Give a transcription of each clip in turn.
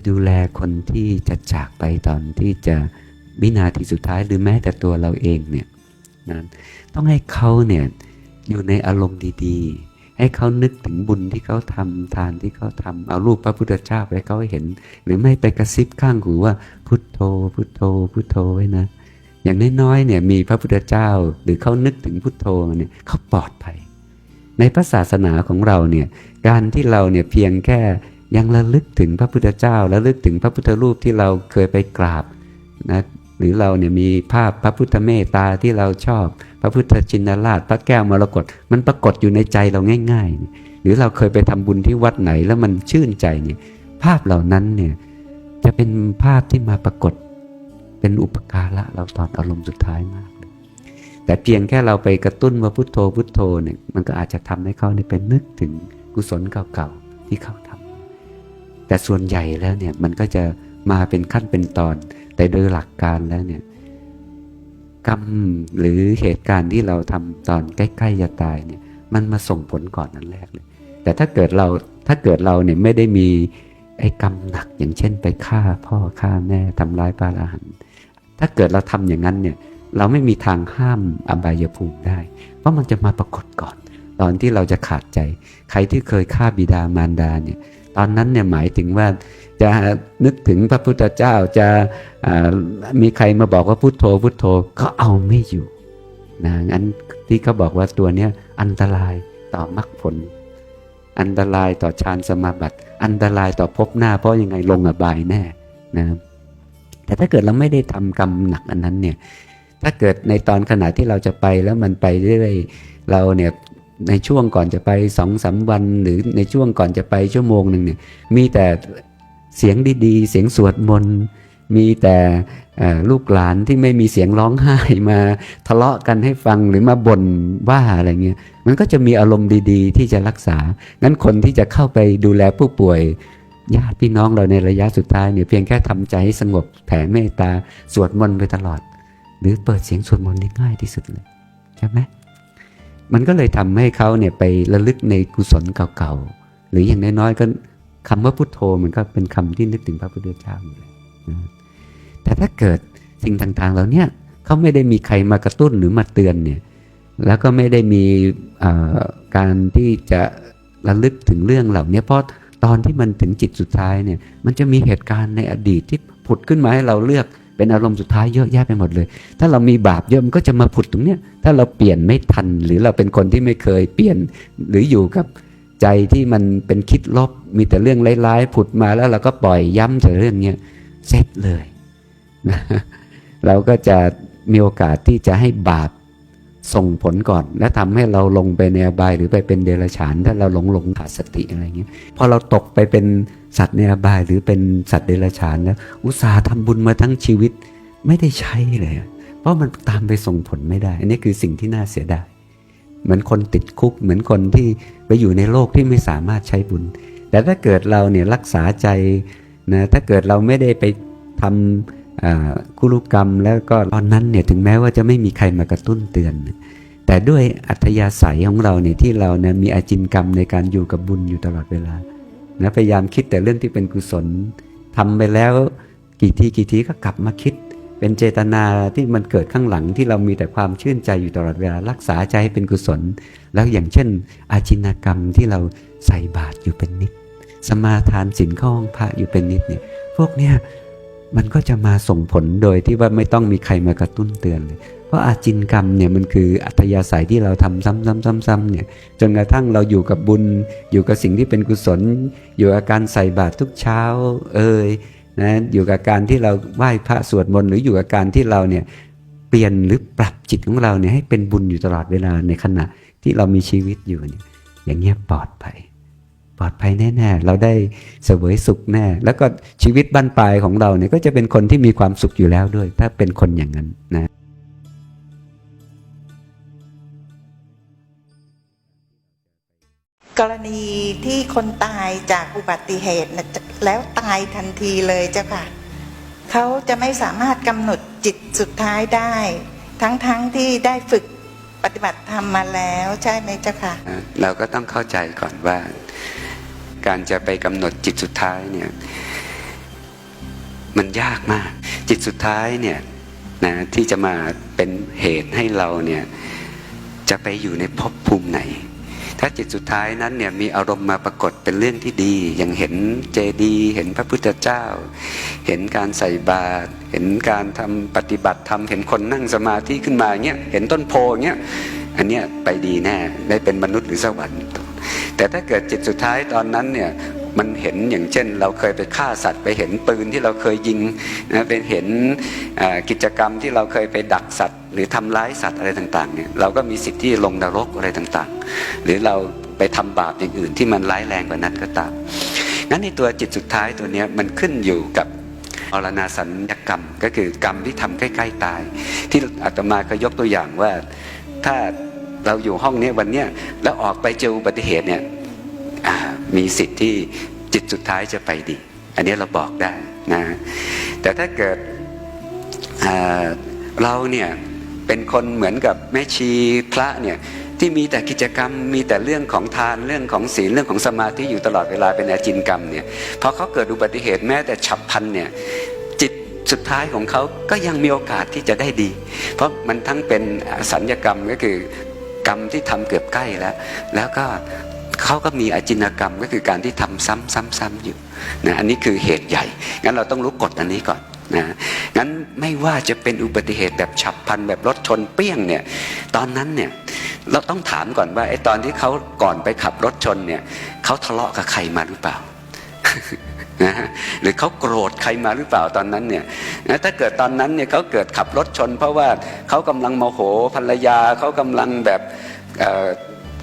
จะดูแลคนที่จะจากไปตอนที่จะวินาทีสุดท้ายหรือแม้แต่ตัวเราเองเนี่ยนะต้องให้เขาเนี่ยอยู่ในอารมณ์ดีๆ ให้เขานึกถึงบุญที่เขาทำทานที่เขาทำเอารูปพระพุทธเจ้าไปเขาเห็น หรือไม่ไปกระซิบข้างหูว่าพุทโธ พุทโธ พุทโธไว้นะ อย่างน้อยๆเนี่ยมีพระพุทธเจ้า หรือเขานึกถึงพุทโธเนี่ยเขาปลอดภัย ในพระศาสนาของเราเนี่ยการที่เราเนี่ยเพียงแค่ ยังระลึกถึงพระพุทธเจ้าระลึกถึงพระพุทธรูปที่เราเคยไปกราบนะหรือเราเนี่ยมีภาพพระพุทธเมตตาที่เราชอบ พระพุทธชินราช พระแก้วมรกตมันปรากฏอยู่ในใจเราง่าย ๆ หรือเราเคยไปทำบุญที่วัดไหนแล้วมันชื่นใจเนี่ยภาพเหล่านั้นเนี่ยจะเป็นภาพที่มาปรากฏเป็นอุปการะเราตอนอารมณ์สุดท้ายมาก แต่เพียงแค่เราไปกระตุ้นว่าพุทโธพุทโธเนี่ยมันก็อาจจะทำให้เขาเนี่ยเป็นนึกถึงกุศลเก่าๆที่เขาทำ แต่ส่วนใหญ่แล้วเนี่ยมันก็จะมาเป็นขั้นเป็นตอน แต่โดยหลักการแล้วเนี่ยกรรมหรือเหตุการณ์ที่เราทำตอนใกล้ๆจะตายเนี่ย มันมาส่งผลก่อนนั้นแรกเลย แต่ถ้าเกิดเราถ้าเกิดเราเนี่ยไม่ได้มีไอ้กรรมหนักอย่างเช่น ไปฆ่าพ่อฆ่าแม่ทำร้ายพระอรหันถ้าเกิดเราทำอย่างนั้นเนี่ย เราไม่มีทางห้ามอบายภูมิได้ เพราะมันจะมาปรากฏก่อน ตอนที่เราจะขาดใจ ใครที่เคยฆ่าบิดามารดาเนี่ย ตอนนั้นเนี่ยหมายถึงว่าจะนึกถึงพระพุทธเจ้าจะมีใครมาบอกว่าพุทโธพุทโธก็เอาไม่อยู่นะงั้นที่เขาบอกว่าตัวเนี้ยอันตรายต่อมรรคผล อันตรายต่อฌานสมาบัติ อันตรายต่อภพหน้า เพราะยังไงลงอบายแน่นะแต่ถ้าเกิดเราไม่ได้ทำกรรมหนักอันนั้นเนี่ยถ้าเกิดในตอนขณะที่เราจะไปแล้วมันไปเรื่อยเราเนี่ย ในช่วงก่อนจะไปสองสามวัน หรือในช่วงก่อนจะไปชั่วโมงหนึ่งเนี่ยมีแต่เสียงดีๆ เสียงสวดมนต์มีแต่ลูกหลานที่ไม่มีเสียงร้องไห้มาทะเลาะกันให้ฟังหรือมาบ่นว่าอะไรเงี้ยมันก็จะมีอารมณ์ดีๆ ที่จะรักษางั้นคนที่จะเข้าไปดูแลผู้ป่วยญาติพี่น้องเราในระยะสุดท้ายเนี่ยเพียงแค่ทำใจให้สงบแผ่เมตตาสวดมนต์ไปตลอด หรือเปิดเสียงสวดมนต์นี่ง่ายที่สุดเลยใช่ไหม มันก็เลยทำให้เขาเนี่ยไประลึกในกุศลเก่าๆ หรืออย่างน้อยๆก็คำว่าพุทโธมันก็เป็นคำที่นึกถึงพระพุทธเจ้าอยู่แล้วแต่ถ้าเกิดสิ่งต่างๆเหล่านี้เขาไม่ได้มีใครมากระตุ้นหรือมาเตือนเนี่ยแล้วก็ไม่ได้มีการที่จะระลึกถึงเรื่องเหล่านี้เพราะตอนที่มันถึงจิตสุดท้ายเนี่ยมันจะมีเหตุการณ์ในอดีตที่ผุดขึ้นมาให้เราเลือก เป็นอารมณ์สุดท้ายเยอะแยะไปหมดเลย ถ้าเรามีบาปเยอะมันก็จะมาผุดตรงเนี้ย ถ้าเราเปลี่ยนไม่ทัน หรือเราเป็นคนที่ไม่เคยเปลี่ยน หรืออยู่กับใจที่มันเป็นคิดลบ มีแต่เรื่องร้ายๆผุดมาแล้วเราก็ปล่อยย้ำแต่เรื่องเนี้ยเสร็จเลยนะเราก็จะมีโอกาสที่จะให้บาป ส่งผลก่อน และทำให้เราลงไปในอบายหรือไปเป็นเดรัจฉาน ถ้าเราหลงหลงขาดสติอะไรเงี้ยพอเราตกไปเป็นสัตว์ในอบายหรือเป็นสัตว์เดรัจฉานแล้ว อุตส่าห์ทำบุญมาทั้งชีวิตไม่ได้ใช้เลย เพราะมันตามไปส่งผลไม่ได้ อันนี้คือสิ่งที่น่าเสียดายเหมือนคนติดคุกเหมือนคนที่ไปอยู่ในโลกที่ไม่สามารถใช้บุญ แต่ถ้าเกิดเราเนี่ยรักษาใจนะถ้าเกิดเราไม่ได้ไปทำอ่า กุลกรรมแล้วก็ตอนนั้นเนี่ยถึงแม้ว่าจะไม่มีใครมากระตุ้นเตือน แต่ด้วยอัธยาศัยของเราเนี่ยที่เราเนี่ยมีอาจินกรรมในการอยู่กับบุญอยู่ตลอดเวลานะพยายามคิดแต่เรื่องที่เป็นกุศลทำไปแล้วกี่ทีกี่ทีก็กลับมาคิด เป็นเจตนาที่มันเกิดข้างหลังที่เรามีแต่ความชื่นใจอยู่ตลอดเวลารักษาใจให้เป็นกุศล แล้วอย่างเช่น อาจินกรรมที่เราใส่บาตรอยู่เป็นนิด สมาทานศีลข้อห้องพระอยู่เป็นนิดเนี่ยพวกเนี้ย มันก็จะมาส่งผลโดยที่ว่าไม่ต้องมีใครมากระตุ้นเตือนเลย เพราะอาจินกรรมเนี่ยมันคืออัธยาศัยที่เราทำซ้ำๆๆๆเนี่ยจนกระทั่งเราอยู่กับบุญ อยู่กับสิ่งที่เป็นกุศล อยู่กับการใส่บาตรทุกเช้า เอ่ยนะอยู่กับการที่เราไหว้พระสวดมนต์หรืออยู่กับการที่เราเนี่ยเปลี่ยนหรือปรับจิตของเราเนี่ยให้เป็นบุญอยู่ตลอดเวลาในขณะที่เรามีชีวิตอยู่เนี่ยอย่างเงี้ยปลอดภัย ปลอดภัยแน่ๆ เราได้เสวยสุขแน่ แล้วก็ชีวิตบ้านปลายของเราเนี่ยก็จะเป็นคนที่มีความสุขอยู่แล้วด้วย ถ้าเป็นคนอย่างนั้นนะกรณีที่คนตายจากอุบัติเหตุน่ะจะแล้วตายทันทีเลยเจ้าค่ะเขาจะไม่สามารถกำหนดจิตสุดท้ายได้ ทั้งๆทที่ได้ฝึกปฏิบัติธรรมมาแล้วใช่ไหมเจ้าค่ะ เราก็ต้องเข้าใจก่อนว่า การจะไปกำหนดจิตสุดท้ายเนี่ยมันยากมาก จิตสุดท้ายเนี่ยนะที่จะมาเป็นเหตุให้เราเนี่ยจะไปอยู่ในภพภูมิไหน ถ้าจิตสุดท้ายนั้นเนี่ยมีอารมณ์มาปรากฏเป็นเรื่องที่ดี อย่างเห็นเจดีย์เห็นพระพุทธเจ้า เห็นการใส่บาตรเห็นการทำปฏิบัติธรรมเห็นคนนั่งสมาธิขึ้นมาเงี้ยเห็นต้นโพเงี้ยอันเนี้ยไปดีแน่ได้เป็นมนุษย์หรือสวรรค์ แต่ถ้าเกิดจิตสุดท้ายตอนนั้นเนี่ยมันเห็นอย่างเช่น เราเคยไปฆ่าสัตว์ไปเห็นปืนที่เราเคยยิงนะไปเห็นเอ่อกิจกรรมที่เราเคยไปดักสัตว์ หรือทำร้ายสัตว์อะไรต่างๆเนี่ยเราก็มีสิทธิ์ที่ลงนรกอะไรต่างๆ หรือเราไปทำบาปอย่างอื่นที่มันร้ายแรงกว่านั้นก็ตามงั้นในตัวจิตสุดท้ายตัวนี้มันขึ้นอยู่กับอรณาสัญญกรรม ก็คือกรรมที่ทำใกล้ ๆ ตาย ที่อาตมาก็ยกตัวอย่างว่าถ้า เราอยู่ห้องนี้วันเนี้ยแล้วออกไปเจออุบัติเหตุเนี่ยมีสิทธิ์ที่จิตสุดท้ายจะไปดี อันนี้เราบอกได้นะแต่ถ้าเกิดเราเนี่ยเป็นคนเหมือนกับแม่ชีพระเนี่ยที่มีแต่กิจกรรมมีแต่เรื่องของทานเรื่องของศีลเรื่องของสมาธิอยู่ตลอดเวลาเป็นอาจินกรรมเนี่ยพอเขาเกิดอุบัติเหตุแม้แต่ฉับพันเนี่ยจิตสุดท้ายของเขาก็ยังมีโอกาสที่จะได้ดี เพราะมันทั้งเป็นสัญญกรรมก็คือ รรมที่ทำเกือบใกล้แล้ว แล้วก็เขาก็มีอจินกรรมก็คือการที่ทำซ้ำๆๆอยู่นะอันนี้คือเหตุใหญ่งั้นเราต้องรู้กฎอันนี้ก่อนนะงั้นไม่ว่าจะเป็นอุบัติเหตุแบบฉับพลันแบบรถชนเปี้ยงเนี่ยตอนนั้นเนี่ยเราต้องถามก่อนว่าไอ้ตอนที่เขาก่อนไปขับรถชนเนี่ยเขาทะเลาะกับใครมาหรือเปล่า นะหรือเขาโกรธใครมาหรือเปล่าตอนนั้นเนี่ยนะถ้าเกิดตอนนั้นเนี่ยเขาเกิดขับรถชน เพราะว่าเขากำลังโมโหภรรยาเขากำลังแบบเ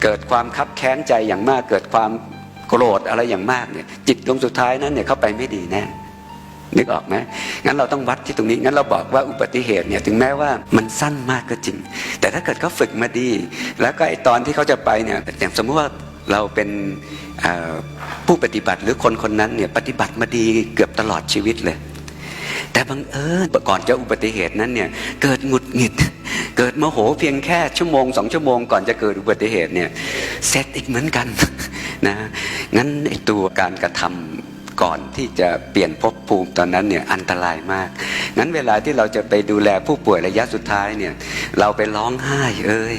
เกิดความคับแค้นใจอย่างมาก เกิดความโกรธอะไรอย่างมากเนี่ยจิตดวงสุดท้ายนั้นเนี่ยเขาไปไม่ดีแน่นึกออกไหมงั้นเราต้องวัดที่ตรงนี้ งั้นเราบอกว่าอุบัติเหตุเนี่ยถึงแม้ว่ามันสั้นมากก็จริง แต่ถ้าเกิดเขาฝึกมาดี แล้วก็ไอตอนที่เขาจะไปเนี่ยอย่างสมมติว่า เราเป็นผู้ปฏิบัติหรือคนคนนั้นเนี่ยปฏิบัติมาดีเกือบตลอดชีวิตเลย แต่บังเอิญก่อนจะอุบัติเหตุนั้นเนี่ยเกิดหงุดหงิด เกิดโมโหเพียงแค่ชั่วโมงสองชั่วโมงก่อนจะเกิดอุบัติเหตุเนี่ยเสร็จอีกเหมือนกันนะงั้นไอตัวการกระทำ ก่อนที่จะเปลี่ยนภพภูมิตอนนั้นเนี่ยอันตรายมากงั้นเวลาที่เราจะไปดูแลผู้ป่วยระยะสุดท้ายเนี่ยเราไปร้องไห้เอ่ย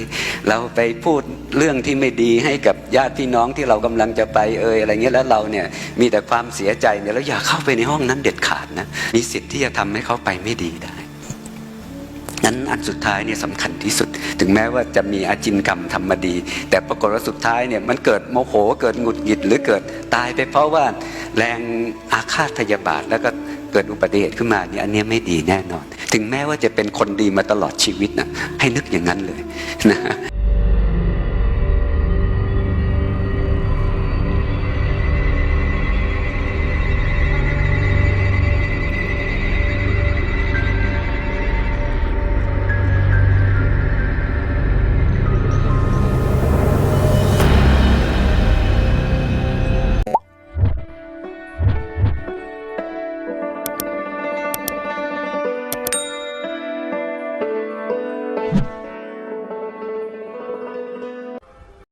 เราไปพูดเรื่องที่ไม่ดีให้กับญาติพี่น้องที่เรากำลังจะไปเอ่ยอะไรเงี้ยแล้วเราเนี่ยมีแต่ความเสียใจเนี่ยแล้วอย่าเข้าไปในห้องนั้นเด็ดขาดนะมีสิทธิ์ที่จะทำให้เขาไปไม่ดีได้นั้นอันสุดท้ายเนี่ยสำคัญที่สุด ถึงแม้ว่าจะมีอาจินกรรมทำมาดี แต่ปรากฏว่าสุดท้ายเนี่ยมันเกิดโมโหเกิดหงุดหงิดหรือเกิดตายไปเพราะว่า แรงอาฆาตพยาบาทแล้วก็เกิดอุบัติเหตุขึ้นมาเนี่ยอันนี้ไม่ดีแน่นอน ถึงแม้ว่าจะเป็นคนดีมาตลอดชีวิตนะให้นึกอย่างนั้นเลยนะ